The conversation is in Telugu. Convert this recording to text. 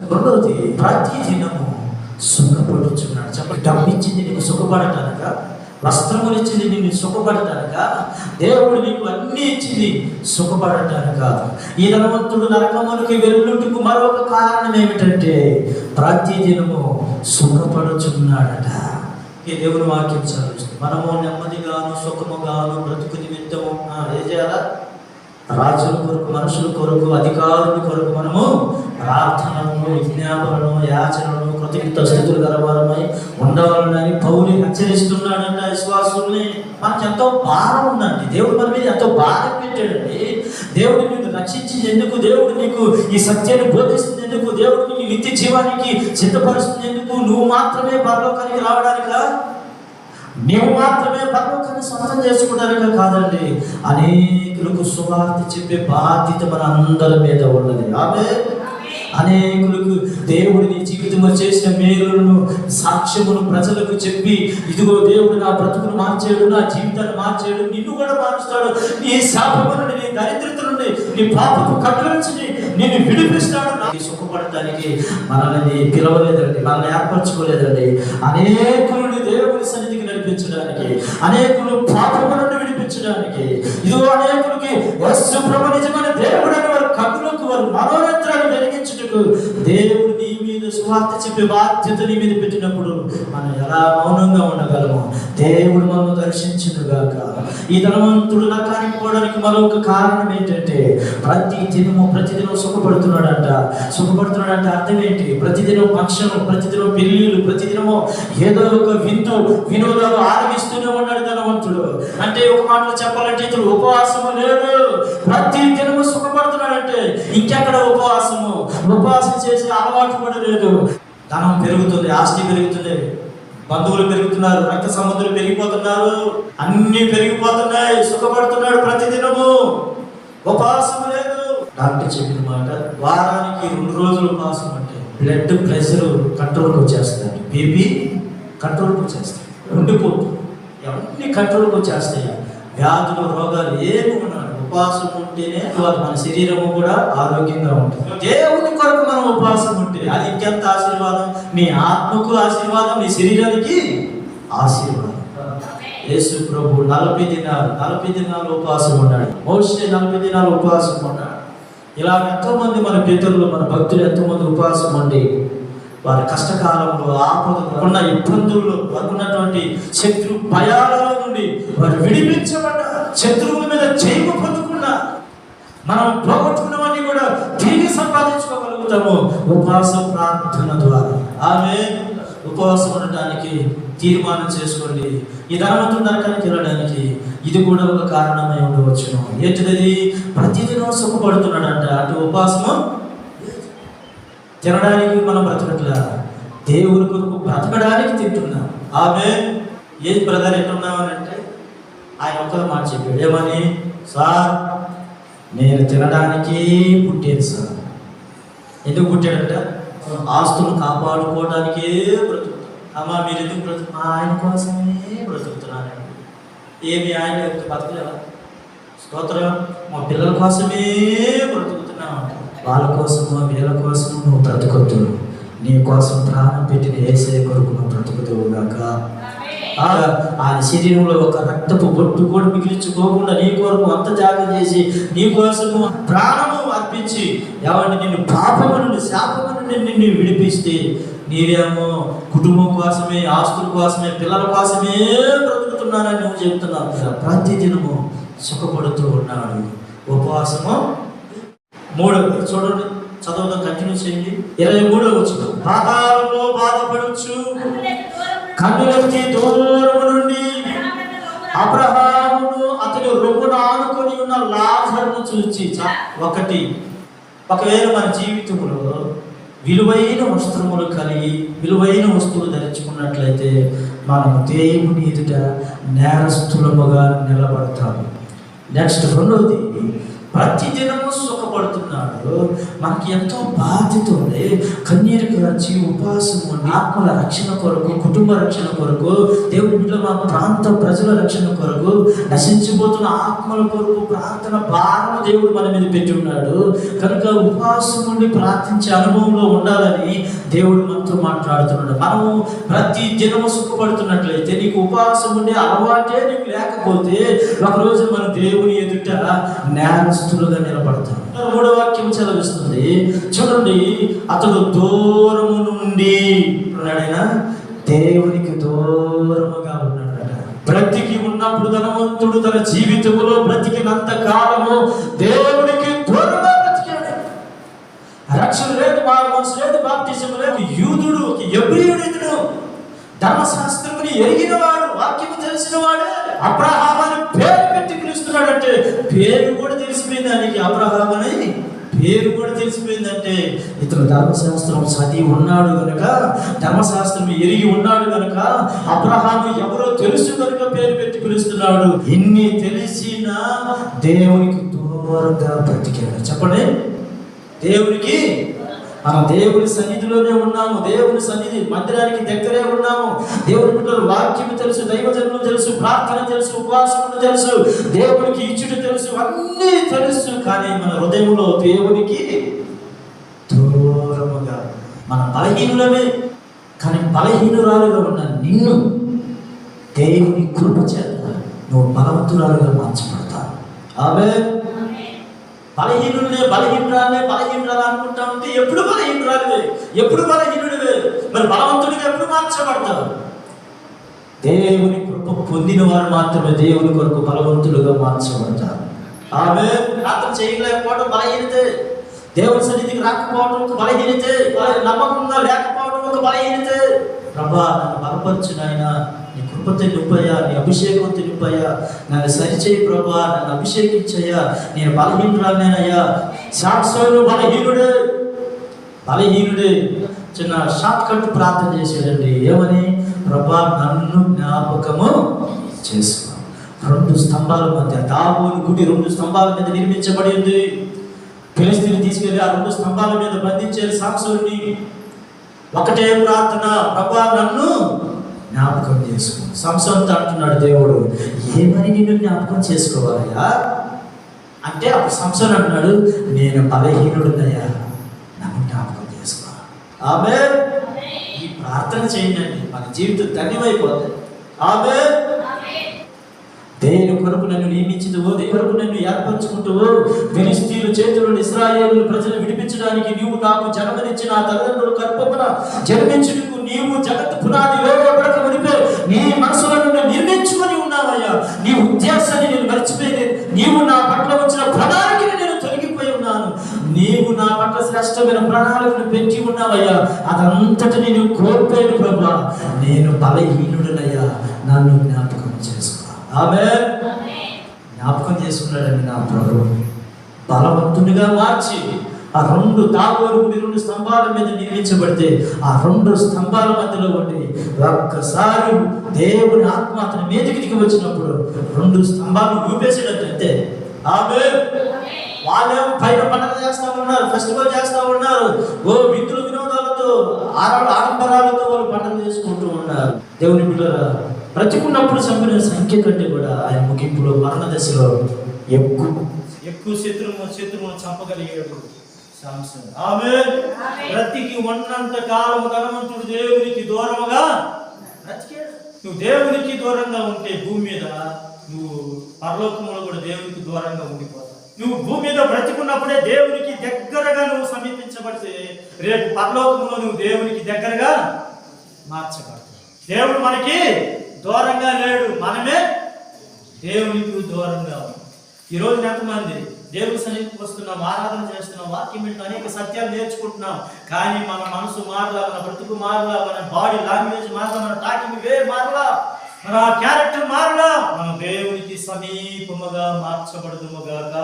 రెండవది ప్రతి దినము సుఖపడుచున్నాడు. చెప్పండి డబ్బు ఇచ్చింది నీకు సుఖపడటానిక? వస్త్రములు ఇచ్చింది నిన్ను సుఖపడటానిక? దేవుడు నీకు అన్ని ఇచ్చింది సుఖపడటానిక? ఈ ధనవంతుడు నరకమునికి వెళ్ళుటకు మరొక కారణం ఏమిటంటే ప్రతి దినము సుఖపడుచున్నాడట. ఈ దేవుని వాక్యం చదువుతుంది మనము నెమ్మదిగాను సుఖముగాను బ్రతుకు నిమిత్తము ఆ, ఏం చేయాలా? రాజుల కొరకు మనుషుల కొరకు అధికారుల కొరకు మనము ప్రార్థనలను విజ్ఞాపనలను యాచనలను కృతజ్ఞత స్థితులు గలవారమై ఉండవాలని పౌని హెచ్చరిస్తున్నాడంట విశ్వాసుల్ని. మనకి ఎంతో భారం ఉందండి. దేవుడు మన మీద ఎంతో భారం పెట్టాడండి. దేవుడు నిన్ను రక్షించింది ఎందుకు? దేవుడు నీకు ఈ సత్యాన్ని బోధిస్తుంది ఎందుకు? దేవుడు నీకు నిత్య జీవానికి సిద్ధపరుస్తుంది ఎందుకు? నువ్వు మాత్రమే పరలోకానికి రావడానికా? నీవు మాత్రమే పరలోకాన్ని సొంతం చేసుకోవడానికి కాదండి. అనేకులకు సువార్త చెప్పే బాధ్యత మన అందరి మీద ఉన్నది. ఆమె అనేకులకు దేవుడు నీ జీవితంలో చేసిన మేలులను సాక్ష్యమును ప్రజలకు చెప్పి ఇదిగో దేవుడు నా బ్రతుకును మార్చేడు నా జీవితాన్ని మార్చేడు నిన్ను కూడా మారుస్తాడు. నీ శాపము నీ దరిద్రత నీ పాపపు కట్టుల నుంచి నిన్ను విడిపిస్తాడు. నాకు సుఖపడటానికి మనల్ని పిలవలేదండి మనల్ని ఏర్పరచుకోలేదండి. అనేకులను దేవుని సన్నిధికి నడిపించడానికి అనేకులు పాపము విడిపించడానికి ఇదిగో అనేకులకి వస్తు ప్రభు నిజమైన దేవుడు అని వారి వెలిగించుటకు దేవుడు నీ మీద స్వార్థ చెప్పే బాధ్యత నీ మీద పెట్టినప్పుడు మనం ఎలా మౌనంగా ఉండగలము దేవుడు మనం దర్శించును గాక ఈ ధనవంతుడు నరకానికి పోవడానికి మరొక కారణం ఏంటంటే ప్రతి దినము ప్రతిదినం సుఖపడుతున్నాడంట. సుఖపడుతున్నాడంట అర్థం ఏంటి? ప్రతిదినం పక్షము ప్రతిదినం పెళ్ళిళ్ళు ప్రతిదినము ఏదో ఒక విందు వినోదాలు ఆరగిస్తూనే ఉన్నాడు ధనవంతుడు. అంటే ఒక మాటలో చెప్పాలంటే ఇతడు ఉపవాసము లేడు ప్రతి దినము సుఖపడు ఇంకెక్కడ ఉపవాసము? ఉపవాసం చేసే అలవాటు కూడా లేదు. ధనం పెరుగుతుంది ఆస్తి పెరుగుతుంది బంధువులు పెరుగుతున్నారు రక్త సముద్రులు పెరిగిపోతున్నారు అన్ని పెరిగిపోతున్నాయి సుఖపడుతున్నాడు ప్రతిదినము. ఉపవాసం లేదు. డాక్టర్ చెప్పిన మాట వారానికి రెండు రోజులు ఉపవాసం అంటే బ్లడ్ ప్రెషర్ కంట్రోల్కి వచ్చేస్తుంది. బీపీ కంట్రోల్కి వచ్చేస్తాయి ఉండిపోతుంది. అవన్నీ కంట్రోల్కి వచ్చేస్తాయి. వ్యాధులు రోగాలు ఏమి ఉన్నాడు ఉపవాసం ఉంటేనే మన శరీరము కూడా ఆరోగ్యంగా ఉంటుంది. దేవుని కొరకు మనం ఉపవాసం ఉంటే అది ఇంకెంత ఆశీర్వాదం? మీ ఆత్మకు ఆశీర్వాదం మీ శరీరానికి ఆశీర్వాదం. యేసు ప్రభు నలభై దినాలు నలభై దినాలు ఉపవాసం ఉన్నాడు మోసే నలభై దినాలు ఉపవాసం ఉన్నాడు ఇలా ఎంతోమంది మన పితరులు మన భక్తులు ఎంతోమంది ఉపవాసం ఉండి వారి కష్టకాలంలో ఆపదలు ఉన్న ఇబ్బందుల్లో వారుకున్నటువంటి శత్రు భయాలలో నుండి వారు విడిపించబడ్డారు. శత్రువుల మీద జయము పొందకుండా మనం పోగొట్టుకున్నవన్నీ కూడా తిరిగి సంపాదించుకోగలుగుతాము. ఉపవాస ప్రార్థన ద్వారా. ఆమె ఉపవాసం ఉండటానికి తీర్మానం చేసుకోండి. ఈ ధనవంతుడు నరకానికి వెళ్ళడానికి ఇది కూడా ఒక కారణమై ఉండవచ్చును. ఏంటిది ప్రతిదినం సుఖపడుతున్నాడంట. అటు ఉపవాసము తినడానికి మనం బ్రతకట్లా? దేవుని కొరకు బ్రతకడానికి తింటున్నాం. ఆమె ఏది బ్రదర్ ఎట్లున్నామని అంటే ఆయన ఒక్కరు మాట చెప్పాడు ఏమని? సార్ నేను తినడానికి పుట్టాను సార్. ఎందుకు పుట్టాడంట? ఆస్తులు కాపాడుకోవడానికే బ్రతుకుతాం అమ్మ మీరు ఎందుకు బ్రతుకు ఆయన కోసమే బ్రతుకుతున్నానండి. ఏమి ఆయన బతకలేవా స్తోత్రం మా పిల్లల కోసమే బ్రతుకుతున్నామంట. వాళ్ళ కోసము వీళ్ళ కోసము నువ్వు బ్రతుకొద్దు. నీ కోసం ప్రాణం పెట్టిన ఏసే కొరకు నువ్వు బ్రతుకుతావు ఆ ఆ శరీరంలో ఒక రక్తపు బొట్టు కూడా మిగిలించుకోకుండా నీ కొరకు అంత త్యాగం చేసి నీ కోసము ప్రాణము అర్పించి ఎవరిని నిన్ను పాపము నుండి శాపము నుండి నిన్ను విడిపిస్తే నీవేమో కుటుంబం కోసమే ఆస్తుల కోసమే పిల్లల కోసమే బ్రతుకుతున్నానని నువ్వు చెప్తున్నావు. ప్రతి దినము సుఖపడుతూ ఉన్నాడు. ఉపవాసము. మూడవది చూడండి. చదవడం కంటిన్యూ చేయండి. ఇరవై మూడవ వచ్చిన పాతాలలో బాధపడవచ్చు కన్నులకి దూరము నుండి అబ్రహామును అతని రొమ్మును ఆనుకొని ఉన్న లాజరును చూచి ఒకటి ఒకవేళ మన జీవితంలో విలువైన వస్త్రములు కలిగి విలువైన వస్తువులు ధరించుకున్నట్లయితే మనం దేవుని ఎదుట నేరస్తులముగా నిలబడతాము. నెక్స్ట్ రెండవది ప్రతి దినము సుఖపడుతున్నాడు. మనకి ఎంతో బాధ్యత ఉంది. కన్నీరు మంచి ఉపవాసం ఆత్మల రక్షణ కొరకు కుటుంబ రక్షణ కొరకు దేవుడిలో మా ప్రాంత ప్రజల రక్షణ కొరకు నశించిపోతున్న ఆత్మల కొరకు ప్రార్థన భారం దేవుడు మన మీద పెట్టి ఉన్నాడు. కనుక ఉపవాసం ఉండి ప్రార్థించే అనుభవంలో ఉండాలని దేవుడు మనతో మాట్లాడుతున్నాడు. మనము ప్రతి దినము సుఖపడుతున్నట్లయితే నీకు ఉపవాసం ఉండే అలవాటే నీకు లేకపోతే ఒకరోజు మన దేవుని ఎదుట నేరస్తులుగా నిలబడతారు మూడో వాక్యం చదివిస్తుంది చూడండి అతడు దూరము నుండి ఉన్నాడైనా దేవునికి దూరముగా ఉన్నాడట. బ్రతికి ఉన్నప్పుడు ధనవంతుడు తన జీవితంలో బ్రతికినంత కాలము దేవునికి దూరంగా బ్రతికాడు. రక్షణ లేదు మారు మనసు లేదు బాప్తిజం లేదు. యూదుడు ఒక ఎబ్రియుడు ధర్మశాస్త్రముని ఎరిగిన వాడు వాక్యము తెలిసిన వాడే అబ్రహాం పేరు పేరు కూడా తెలిసిపోయింది ఆయనకి అబ్రహాం అని పేరు కూడా తెలిసిపోయిందంటే ఇతను ధర్మశాస్త్రం చదివి ఉన్నాడు కనుక ధర్మశాస్త్రం ఎరిగి ఉన్నాడు కనుక అబ్రహాం ఎవరో తెలుసు కనుక పేరు పెట్టి పిలుస్తున్నాడు. ఇన్ని తెలిసినా దేవునికి దూరంగా బ్రతికాడు. చెప్పండి. దేవునికి మన దేవుని సన్నిధిలోనే ఉన్నాము. దేవుని సన్నిధి మందిరానికి దగ్గరే ఉన్నాము. దేవుని బిడ్డలు వాక్యం తెలుసు దైవజనులు తెలుసు ప్రార్థన తెలుసు ఉపవాసములు తెలుసు దేవునికి ఇచ్చుడు తెలుసు అన్నీ తెలుసు. కానీ మన హృదయంలో దేవునికి దూరముగా మన బలహీనులమే కానీ బలహీనురాలుగా ఉన్న నిన్ను దేవుని కృప చేత నువ్వు బలవంతురాలుగా మార్చబడతావు. ఆమె బలహీనులే బలహీనరాలే బలహీనరాలు అనుకుంటా ఉంటే ఎప్పుడు బలహీనరాలువే ఎప్పుడు బలహీనుడివే మరి బలవంతుడిగా ఎప్పుడు మార్చబడతావు దేవుని కృప పొందిన వారు మాత్రమే దేవుని కొరకు బలవంతులుగా మార్చబడతారు ఆమె ప్రార్థన చేయలేకపోవడం బలహీనతే దేవుని సన్నిధికి రాకపోవడం ఒక బలహీనతే బల- నమ్మకంగా లేకపోవడం ఒక బలహీనతే ప్రభా నన్ను బలపరచు నాయన. నీ కృపతో నింపయ్యా నీ అభిషేకంతో నింపయ్యా నన్ను సరిచేయి ప్రభా నన్ను అభిషేకించయ్యా. నేను బలహీనురాలనేనయ్యా సాక్షులు బలహీనుడే. బలహీనుడే. చిన్న షార్ట్ కట్ ప్రార్థన చేశాడండి. ఏమని? ప్రభా నన్ను జ్ఞాపకము చేసుకో. రెండు స్తంభాల మధ్య దాబోని గుడి రెండు స్తంభాల మీద నిర్మించబడి ఉంది. ఫిలిస్తీన్ తీసుకెళ్ళి ఆ రెండు స్తంభాల మీద బంధించారు సాక్షుల్ని. ఒకటే ప్రార్థన. ప్రభా నన్ను జ్ఞాపకం చేసుకో. సంసంతో అంటున్నాడు దేవుడు. ఏమని నిన్ను జ్ఞాపకం చేసుకోవాలయ్యా? అంటే అప్పుడు సంసన్ అంటున్నాడు నేను బలహీనుడునయ్యా నన్ను జ్ఞాపకం చేసుకో. ఆమె ఈ ప్రార్థన చేయండి. మన జీవితం ధన్యమైపోతుంది. ఆమె దేని కొరకు నన్ను నియమించదువో దేని కొరకు నన్ను ఏర్పరచుకుంటువో ఫిలిస్తీన్లు చేతులు ఇస్రాయేలు ప్రజలు విడిపించడానికి నీవు నాకు జన్మనిచ్చిన నా తల్లిదండ్రులు కర్పమున జన్మించుటకు నీవు జగత్ పునాది వేయబడక మునిపే నీ మనసులో నన్ను నిర్మించుకొని ఉన్నావయ్యా. నీ ఉద్దేశాన్ని నేను మర్చిపోయలేదు నీవు నా పట్ల వచ్చిన ప్రణాళికని నేను తొలగిపోయి ఉన్నాను. నీవు నా పట్ల శ్రేష్టమైన ప్రణాళికను పెంచి ఉన్నావయ్యా. అదంతటి నేను కోల్పోయాను ప్రభా. నేను బలహీనుడనయ్యా. నన్ను జ్ఞాపకం చేసుకో. ఆమె జ్ఞాపకం చేసుకున్నాడండి నా ప్రభు. బలవంతునిగా మార్చి ఆ రెండు తాగోరు రెండు స్తంభాల మీద నిర్మించబడితే ఆ రెండు స్తంభాల మధ్యలో ఉండి ఒక్కసారి దేవుని ఆత్మ అతని మీదకి దిగి వచ్చినప్పుడు రెండు స్తంభాలు ఊపేసేటట్టు అంతే ఆమె వాళ్ళేమో పైన పండుగ చేస్తా ఉన్నారు ఫెస్టివల్ చేస్తా ఉన్నారు. ఓ విందులు వినోదాలతో ఆడంబరాలతో వాళ్ళు పండుగ చేసుకుంటూ ఉన్నారు. దేవుని బిడ్డరా బ్రతికున్నప్పుడు చంపిన సంఖ్య కంటే కూడా ఆయన ముగింపులో మరణ దశలో ఎక్కువ. ఎక్కువ శత్రువు శత్రువును చంపగలిగాడు శాంసన్. ఆమె బ్రతికి ఉన్నంత కాలం ధనవంతుడు దేవునికి దూరముగా నువ్వు దేవునికి దూరంగా ఉంటే భూమి మీద నువ్వు పరలోకంలో కూడా దేవునికి దూరంగా ఉండిపోతావు నువ్వు భూమి మీద బ్రతికున్నప్పుడే దేవునికి దగ్గరగా నువ్వు సమీపించబడితే రేపు పరలోకంలో నువ్వు దేవునికి దగ్గరగా మార్చబడతావు. దేవుడు మనకి దూరంగా లేడు. మనమే దేవునికి దూరంగా ఈరోజు ఎంతమంది దేవుని సన్నిధికి వస్తున్నాం ఆరాధన చేస్తున్నాం వాక్యం వింటూ అనేక సత్యాలు నేర్చుకుంటున్నాం. కానీ మన మనసు మారలా మన బ్రతుకు మారలా మన బాడీ లాంగ్వేజ్ మారలా మన టాకింగ్ వే మారలా. మన క్యారెక్టర్ మారలా? మన దేవునికి సమీపముగా మార్చబడదుముగాక